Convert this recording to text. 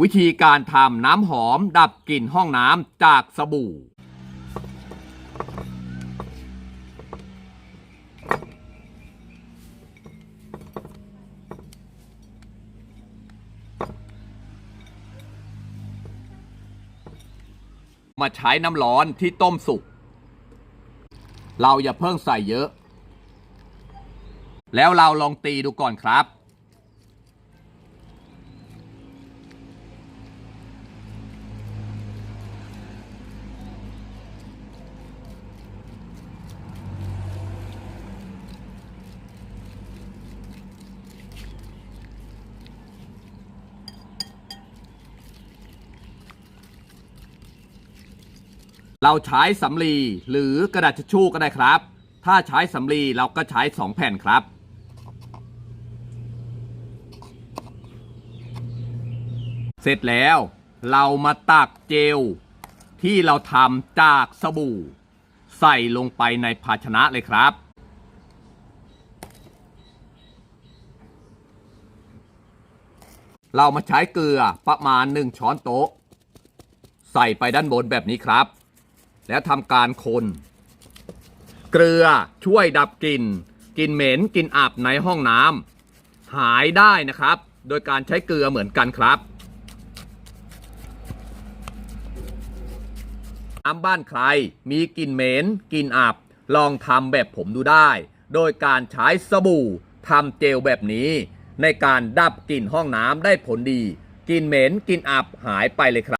วิธีการทำน้ำหอมดับกลิ่นห้องน้ำจากสบู่ มาใช้น้ำร้อนที่ต้มสุก เราอย่าเพิ่งใส่เยอะ แล้วเราลองตีดูก่อนครับ เราใช้สำลีหรือกระดาษทิชชู่ก็ได้ครับ ถ้าใช้สำลีเราก็ใช้2แผ่นครับ เสร็จแล้วเรามาตักเจล ที่เราทำจากสบู่ ใส่ลงไปในภาชนะเลยครับเรามาใช้เกลือประมาณ 1 ช้อนโต๊ะ ใส่ไปด้านบนแบบนี้ครับ แล้วทำการคน เกลือช่วยดับกลิ่นกลิ่นเหม็นกลิ่นอับในห้องน้ำหายได้นะครับ โดยการใช้เกลือเหมือนกันครับน้ำบ้านใครมีกลิ่นเหม็นกลิ่นอับ ลองทำแบบผมดูได้ โดยการใช้สบู่ทำเจลแบบนี้ ในการดับกลิ่นห้องน้ำได้ผลดีกลิ่นเหม็นกลิ่นอับหายไปเลยครับ